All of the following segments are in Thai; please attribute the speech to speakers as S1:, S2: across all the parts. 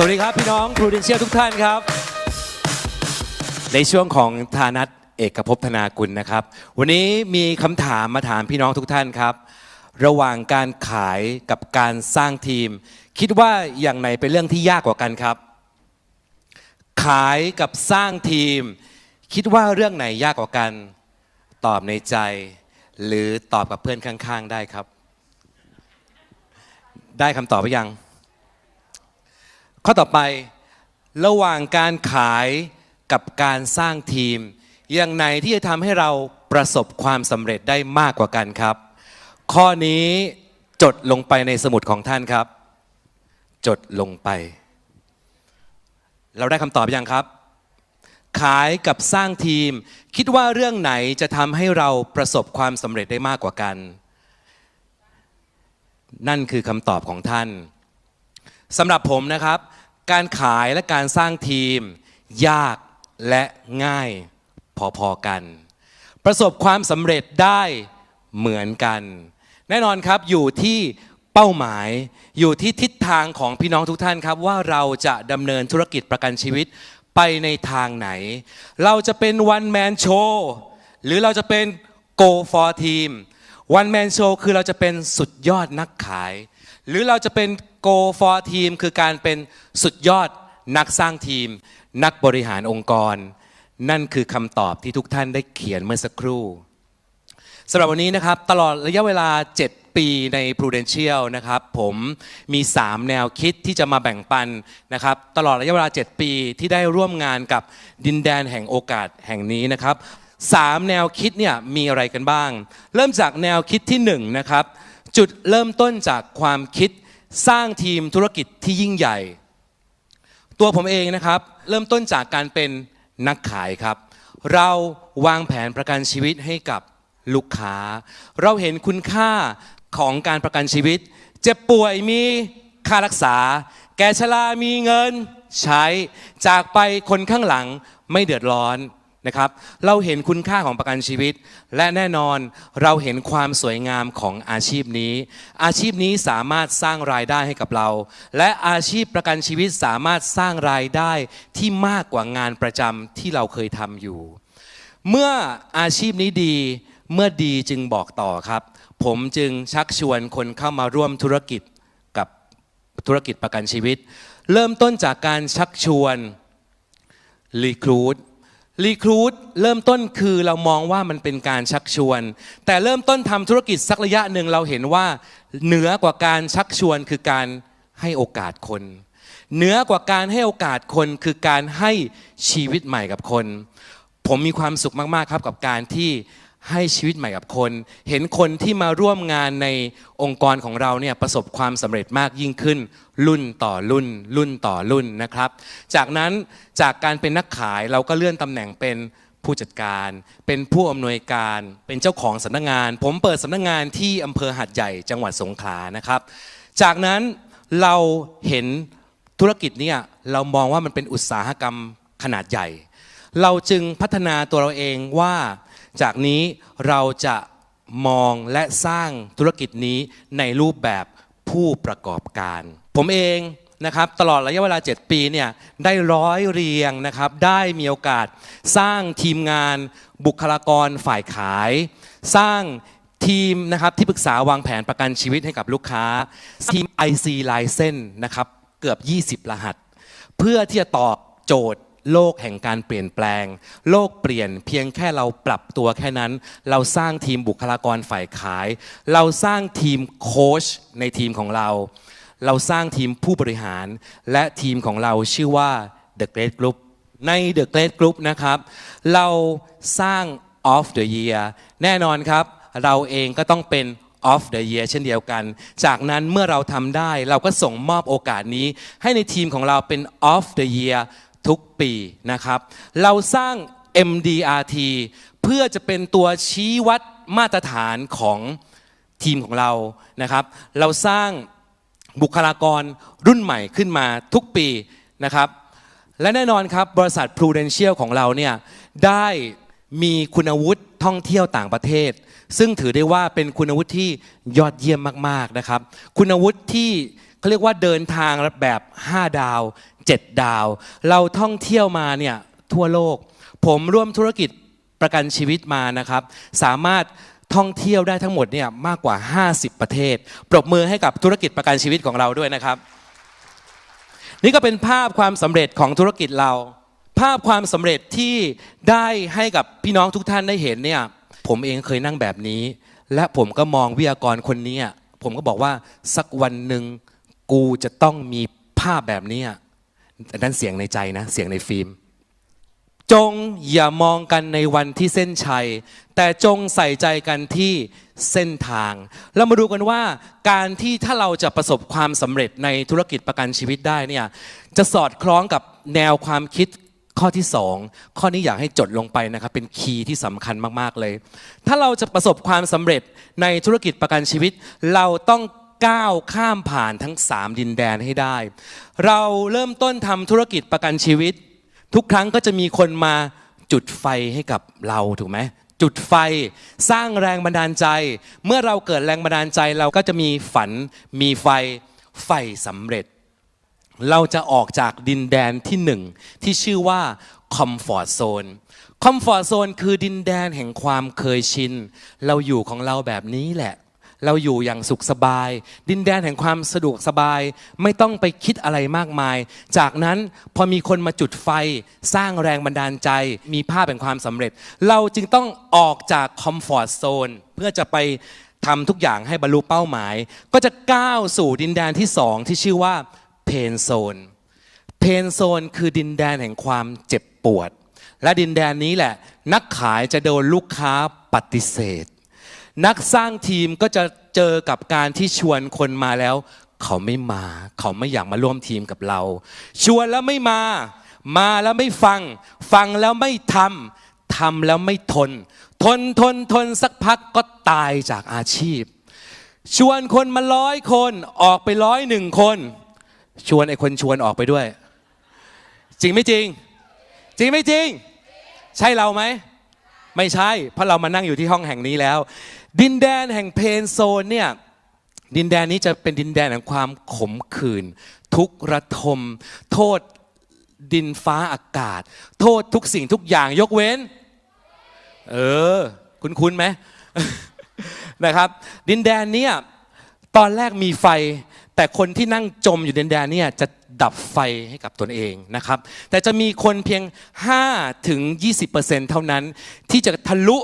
S1: สวัสดีครับ พี่น้อง Prudential ทุกท่านครับ ในช่วงของธานัทเอกภพธนากุลนะครับ วันนี้มีคำถามมาถามพี่น้องทุกท่านครับ ระหว่างการขายกับการสร้างทีม คิดว่าอย่างไหนเป็นเรื่องที่ยากกว่ากันครับ ขายกับสร้างทีม คิดว่าเรื่องไหนยากกว่ากัน ตอบในใจ หรือตอบกับเพื่อนข้าง ๆ ได้ครับ ได้คำตอบไปยัง ข้อต่อไประหว่างการขายกับการสร้างทีม อย่างไหนที่จะทำให้เราประสบความสำเร็จได้มากกว่ากันครับ ข้อนี้จดลงไปในสมุดของท่านครับ จดลงไป เราได้คำตอบยังครับ ขายกับสร้างทีม คิดว่าเรื่องไหนจะทำให้เราประสบความสำเร็จได้มากกว่ากัน นั่นคือคำตอบของท่านสำหรับผมนะครับ การขายและการสร้างทีม ยากและง่ายพอๆกัน ประสบความสำเร็จได้เหมือนกัน แน่นอนครับอยู่ที่เป้าหมายอยู่ที่ทิศทางของพี่น้องทุกท่านครับ ว่าเราจะดำเนินธุรกิจประกันชีวิตไปในทางไหน เราจะเป็น one man show หรือเราจะเป็น go for team one man show คือเราจะเป็นสุดยอดนักขาย หรือเราจะเป็น go for team คือการเป็นสุดยอดนักสร้างทีม นักบริหารองค์กร นั่นคือคำตอบที่ทุกท่านได้เขียนเมื่อสักครู่สำหรับวันนี้นะครับตลอดระยะเวลา 7 ปีใน Prudential นะครับผมมี 3 แนวคิดที่จะมาแบ่งปันนะครับตลอดระยะเวลา 7 ปีที่ได้ร่วมงานกับดินแดนแห่งโอกาสแห่งนี้นะครับ สามแนวคิดเนี่ยมีอะไรกันบ้าง เริ่มจากแนวคิดที่1นงนะครับจุดเริ่มต้นจากความคิดสร้างทีมธุรกิจที่ยิ่งใหญ่ ตัวผมเองนะครับเริ่มต้นจากการเป็นนักขายครับ เราวางแผนประกันชีวิตให้กับลูกค้า เราเห็นคุณค่าของการประกันชีวิต เจ็บป่วยมีค่ารักษา แก่ชรามีเงินใช้ จากไปคนข้างหลังไม่เดือดร้อน นะครับเราเห็นคุณค่าของประกันชีวิต และแน่นอนเราเห็นความสวยงามของอาชีพนี้ อาชีพนี้สามารถสร้างรายได้ให้กับเรา และอาชีพประกันชีวิตสามารถสร้างรายได้ที่มากกว่างานประจำที่เราเคยทำอยู่ เมื่ออาชีพนี้ดีเมื่อดีจึงบอกต่อครับ ผมจึงชักชวนคนเข้ามาร่วมธุรกิจกับธุรกิจประกันชีวิต เริ่มต้นจากการชักชวนรีครูด รีครูดเริ่มต้นคือเรามองว่ามันเป็นการชักชวน แต่เริ่มต้นทำธุรกิจสักระยะหนึ่งเราเห็นว่า เหนือกว่าการชักชวนคือการให้โอกาสคน เหนือกว่าการให้โอกาสคนคือการให้ชีวิตใหม่กับคน ผมมีความสุขมาก ๆ ครับกับการที่ ให้ชีวิตใหม่กับคน เห็นคนที่มาร่วมงานในองค์กรของเราเนี่ยประสบความสำเร็จมากยิ่งขึ้น รุ่นต่อรุ่น รุ่นต่อรุ่นนะครับ จากนั้นจากการเป็นนักขายเราก็เลื่อนตำแหน่งเป็นผู้จัดการ เป็นผู้อำนวยการ เป็นเจ้าของสำนักงาน ผมเปิดสำนักงานที่อำเภอหัดใหญ่จังหวัดสงขลานะครับ จากนั้นเราเห็นธุรกิจเนี่ยเรามองว่ามันเป็นอุตสาหกรรมขนาดใหญ่ เราจึงพัฒนาตัวเราเองว่า จากนี้เราจะมองและสร้างธุรกิจนี้ในรูปแบบผู้ประกอบการ ผมเองนะครับตลอดระยะเวลา 7 ปีเนี่ยได้ร้อยเรียงนะครับได้มีโอกาสสร้างทีมงานบุคลากรฝ่ายขาย สร้างทีมนะครับที่ปรึกษาวางแผนประกันชีวิตให้กับลูกค้า ทีม IC License นะครับเกือบ 20 รหัส เพื่อที่จะตอบโจทย์ โลกแห่งการเปลี่ยนแปลง โลกเปลี่ยนเพียงแค่เราปรับตัวแค่นั้น เราสร้างทีมบุคลากรฝ่ายขาย เราสร้างทีมโค้ชในทีมของเรา เราสร้างทีมผู้บริหาร และทีมของเราชื่อว่า The Great Group ใน The Great Group นะครับ เราสร้าง Off the Year แน่นอนครับ เราเองก็ต้องเป็น of the year เช่นเดียวกัน จากนั้นเมื่อเราทำได้เราก็ส่งมอบโอกาสนี้ ให้ในทีมของเราเป็น of the year ทุกปีนะครับ เราสร้าง MDRT เพื่อจะเป็นตัวชี้วัดมาตรฐานของทีมของเรานะครับ เราสร้างบุคลากรรุ่นใหม่ขึ้นมาทุกปีนะครับ และแน่นอนครับบริษัท Prudential ของเราเนี่ยได้มีคุณวุฒิท่องเที่ยวต่างประเทศ ซึ่งถือได้ว่าเป็นคุณวุฒิที่ยอดเยี่ยมมากๆนะครับ คุณวุฒิที่ เขาเรียกว่าเดินทางแบบ 5 ดาว 7 ดาว เราท่องเที่ยวมาเนี่ยทั่วโลก ผมร่วมธุรกิจประกันชีวิตมานะครับ สามารถท่องเที่ยวได้ทั้งหมดเนี่ยมากกว่า 50 ประเทศ ปรบมือให้กับธุรกิจประกันชีวิตของเราด้วยนะครับ นี่ก็เป็นภาพความสำเร็จของธุรกิจเรา ภาพความสำเร็จที่ได้ให้กับพี่น้องทุกท่านได้เห็นเนี่ยผมเองเคยนั่งแบบนี้ และผมก็มองวิทยากรคนนี้ผมก็บอกว่าสักวันหนึ่ง กูจะต้องมีภาพแบบนี้อะนั่นเสียงในใจนะ เสียงในฟิล์ม จงอย่ามองกันในวันที่เส้นชัย แต่จงใส่ใจกันที่เส้นทางเรามาดูกันว่า การที่ถ้าเราจะประสบความสำเร็จในธุรกิจประกันชีวิตได้เนี่ย จะสอดคล้องกับแนวความคิดข้อที่ 2 ข้อนี้อยากให้จดลงไปนะครับ เป็นคีย์ที่สำคัญมาก ๆ เลย ถ้าเราจะประสบความสำเร็จในธุรกิจประกันชีวิต เราต้อง ก้าวข้ามผ่านทั้ง 3 ดินแดนให้ได้ เราเริ่มต้นทำธุรกิจประกันชีวิต ทุกครั้งก็จะมีคนมาจุดไฟให้กับเราถูกไหมจุดไฟสร้างแรงบันดาลใจ เมื่อเราเกิดแรงบันดาลใจเราก็จะมีฝันมีไฟไฟสำเร็จ เราจะออกจากดินแดนที่หนึ่งที่ชื่อว่าคอมฟอร์ z โซนคอมฟอร์ z โซนคือดินแดนแห่งความเคยชิน เราอยู่ของเราแบบนี้แหละ เราอยู่อย่างสุขสบาย ดินแดนแห่งความสะดวกสบาย ไม่ต้องไปคิดอะไรมากมาย จากนั้นพอมีคนมาจุดไฟสร้างแรงบันดาลใจ มีภาพแห่งความสำเร็จ เราจึงต้องออกจากคอมฟอร์ z โซนเพื่อจะไปทำทุกอย่างให้บรรลุเป้าหมาย ก็จะก้าวสู่ดินแดนที่สองที่ชื่อว่าเพนโซนเพนโซนคือดินแดนแห่งความเจ็บปวด และดินแดนนี้แหละ นักขายจะโดนลูกค้าปฏิเสธ นักสร้างทีมก็จะเจอกับการที่ชวนคนมาแล้ว เขาไม่มา เขาไม่อยากมาร่วมทีมกับเรา ชวนแล้วไม่มา มาแล้วไม่ฟัง ฟังแล้วไม่ทำทำแล้วไม่ทน ทนทนทนสักพักก็ตายจากอาชีพ ชวนคนมาร้อยคนออกไปร้อยหนึ่งคน ชวนไอ้คนชวนออกไปด้วย จริงไม่จริง จริงไม่จริง ใช่เราไหมไม่ใช่ เพราะเรามานั่งอยู่ที่ห้องแห่งนี้แล้ว ดินแดนแห่งเพนโซนเนี่ยดินแดนนี้จะเป็นดินแดนแห่งความขมขื่นทุกระทม โทษดินฟ้าอากาศ โทษทุกสิ่งทุกอย่างยกเว้น เออ คุ้นคุ้นไหมนะครับ ดินแดนเนี่ยตอนแรกมีไฟ แต่คนที่นั่งจมอยู่ดินแดนเนี่ยจะดับไฟให้กับตนเองนะครับ แต่จะมีคนเพียง5ถึง20%เท่านั้นที่จะทะลุ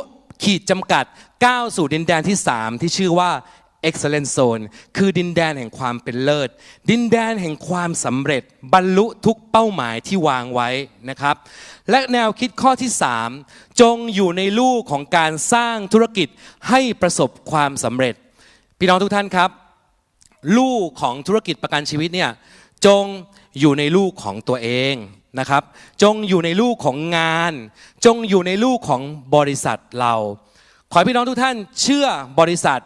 S1: ขีดจำกัดก้าวสู่ดินแดนที่ 3 ที่ชื่อว่า excellent zone คือดินแดนแห่งความเป็นเลิศ ดินแดนแห่งความสำเร็จบรรลุทุกเป้าหมายที่วางไว้นะครับ และแนวคิดข้อที่ 3 จงอยู่ในลูกของการสร้างธุรกิจให้ประสบความสำเร็จ พี่น้องทุกท่านครับ ลูกของธุรกิจประกันชีวิตเนี่ยจงอยู่ในลูกของตัวเอง นะครับ จงอยู่ในลูกของงาน จงอยู่ในลูกของบริษัทเรา ขอให้พี่น้องทุกท่านเชื่อบริษัท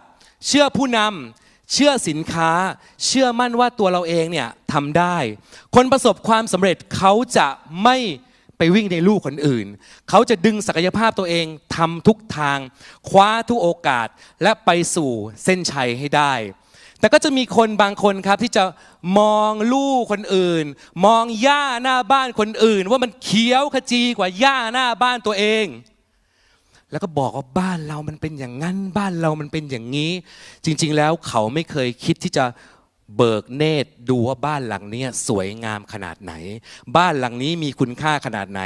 S1: เชื่อผู้นำเชื่อสินค้า เชื่อมั่นว่าตัวเราเองเนี่ยทำได้ คนประสบความสำเร็จเขาจะไม่ไปวิ่งในลูกคนอื่น เขาจะดึงศักยภาพตัวเองทำทุกทาง คว้าทุกโอกาส และไปสู่เส้นชัยให้ได้ แต่ก็จะมีคนบางคนครับที่จะมองลูกคนอื่น มองหญ้าหน้าบ้านคนอื่น ว่ามันเขียวขจีกว่าหญ้าหน้าบ้านตัวเอง แล้วก็บอกว่าบ้านเรามันเป็นอย่างนั้น บ้านเรามันเป็นอย่างนี้ จริง ๆ แล้วเขาไม่เคยคิดที่จะเบิกเนตรดูว่าบ้านหลังนี้สวยงามขนาดไหน บ้านหลังนี้มีคุณค่าขนาดไหน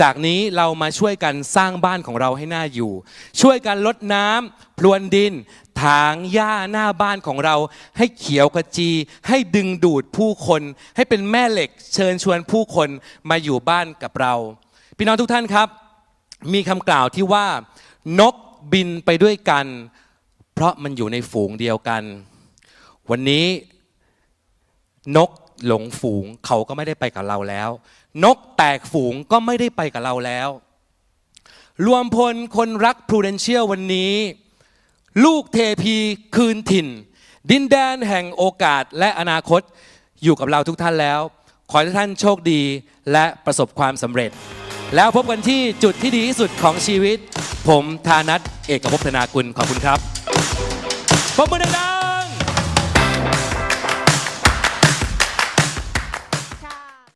S1: จากนี้เรามาช่วยกันสร้างบ้านของเราให้น่าอยู่ ช่วยกันลดน้ำพรวนดิน ถางหญ้าหน้าบ้านของเรา ให้เขียวขจี ให้ดึงดูดผู้คน ให้เป็นแม่เหล็กเชิญชวนผู้คนมาอยู่บ้านกับเรา พี่น้องทุกท่านครับ มีคำกล่าวที่ว่า นกบินไปด้วยกัน เพราะมันอยู่ในฝูงเดียวกัน วันนี้นกหลงฝูงเขาก็ไม่ได้ไปกับเราแล้ว นกแตกฝูงก็ไม่ได้ไปกับเราแล้ว รวมพลคนรัก Prudential วันนี้ ลูกเทพีคืนถิ่น ดินแดนแห่งโอกาสและอนาคตอยู่กับเราทุกท่านแล้ว ขอให้ท่านโชคดีและประสบความสำเร็จ แล้วพบกันที่จุดที่ดีที่สุดของชีวิต ผมธานัทเอกภพธนากุลขอบคุณครับปรบมือดังๆ